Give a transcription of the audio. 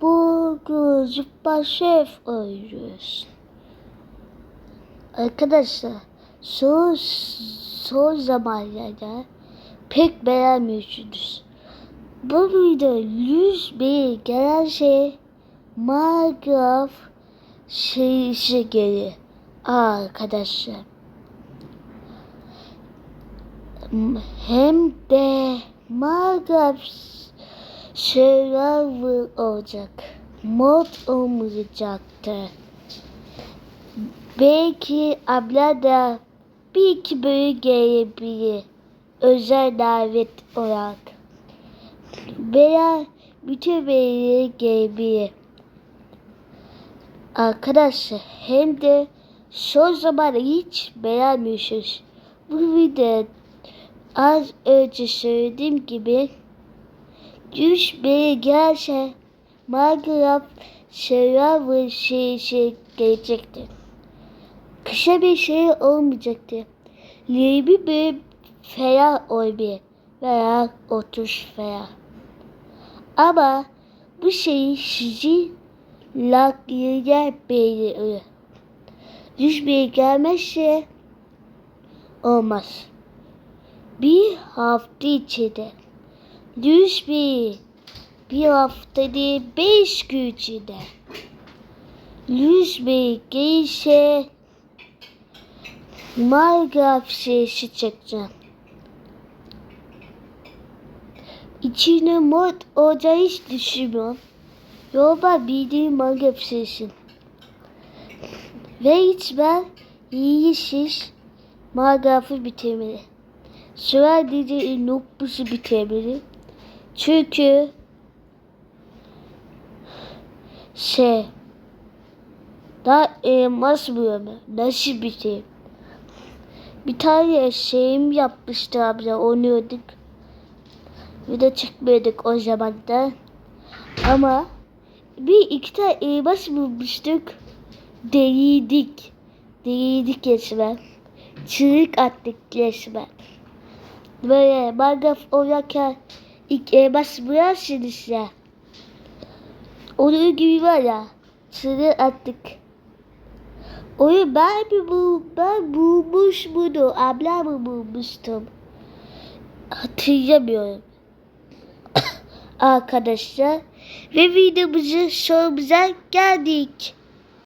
Bugün zıpla şef oynuyoruz. Arkadaşlar son, son zamanlarda pek beğenmiyorsunuz. Bu video 100 bin gelen şey Minecraft serisi geliyor. Arkadaşlar. Hem de Minecraft Survivor olacak. Mod olmayacaktı. Belki abla da bir iki bölüm gelebilir. Özel davet olarak. Veya bütün bölümleri gelebilir. Arkadaşlar hem de son zamanlarda hiç beğenmiyorsunuz. Bu video az önce söylediğim gibi 100 bin gelse Minecraft Survivor serisi gelecektir. Kısa bir şey olmayacaktı. 20 bin falan olabilir veya 30 falan. Ama bu şey sizi laklıya belirliyor. 100 bin gelmezse olmaz. Bir hafta içinde 100 bin bir hafta değil 5 gün içinde 100 bin gelirse Minecraft serisi çekeceğim. İçine mod olacağı hiç düşünmüyorum. Yolda bildiğim Minecraft serisi. Ve hiç ben iyi şiş Minecraft'ı bitirmeli. Sadece Notbush'u bitirmeli. Çünkü şey daha elmas bölümü nasıl bitireyim? Bir tane şeyim yapmıştı abla oynuyorduk. Bir de çıkmıyorduk o zaman da. Ama bir iki tane elmas bulmuştuk. Değildik. Değildik resmen. Çığlık attık resmen. Böyle Minecraft oynarken elmas bularsınız ya. Onun gibi var ya. Çığlık attık. Onu ben mi bu ben bulmuş bunu abla mı bulmuştum hatırlamıyorum arkadaşlar ve videomuzun sonumuza geldik